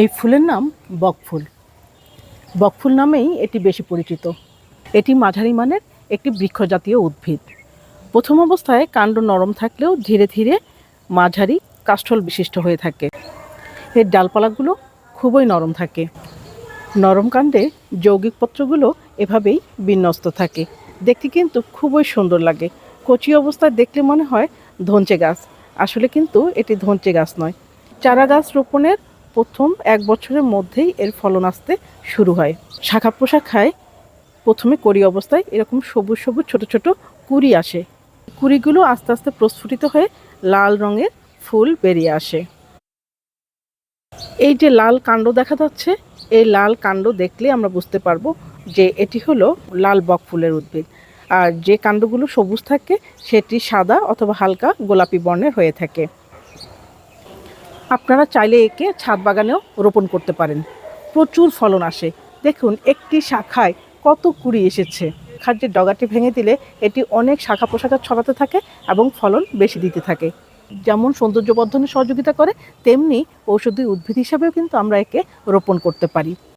এই ফুলের নাম বকফুল। বকফুল নামেই এটি বেশি পরিচিত। এটি মাঝারি মানের একটি বৃক্ষজাতীয় উদ্ভিদ। প্রথম অবস্থায় কাণ্ড নরম থাকলেও ধীরে ধীরে মাঝারি কাষ্ঠল বিশিষ্ট হয়ে থাকে। এর ডালপালাগুলো খুবই নরম থাকে। নরম কাণ্ডে যৌগিক পত্রগুলো এভাবেই বিন্যস্ত থাকে। দেখতে কিন্তু খুবই সুন্দর লাগে। কচি অবস্থায় দেখলে মনে হয় ধনচে গাছ। আসলে কিন্তু এটি ধনচে গাছ নয়। চারা গাছ রোপণের প্রথম এক বছরের মধ্যেই এর ফলন আসতে শুরু হয়। শাখা প্রশাখায় প্রথমে কড়ি অবস্থায় এরকম সবুজ সবুজ ছোট ছোট কুড়ি আসে। কুড়িগুলো আস্তে আস্তে প্রস্ফুটিত হয়ে লাল রঙের ফুল বেরিয়ে আসে। এই যে লাল কাণ্ড দেখা যাচ্ছে, এই লাল কাণ্ড দেখলে আমরা বুঝতে পারব যে এটি হলো লাল বক ফুলের উদ্ভিদ। আর যে কাণ্ডগুলো সবুজ থাকে, সেটি সাদা অথবা হালকা গোলাপি বর্ণের হয়ে থাকে। আপনারা চাইলে একে ছাদ বাগানেও রোপণ করতে পারেন। প্রচুর ফলন আসে। দেখুন, একটি শাখায় কত কুড়ি এসেছে। খাদ্যের ডগাটি ভেঙে দিলে এটি অনেক শাখা প্রশাখা ছড়াতে থাকে এবং ফলন বেশি দিতে থাকে। যেমন সৌন্দর্য বর্ধনে সহযোগিতা করে, তেমনি ঔষধি উদ্ভিদ হিসাবেও কিন্তু আমরা একে রোপণ করতে পারি।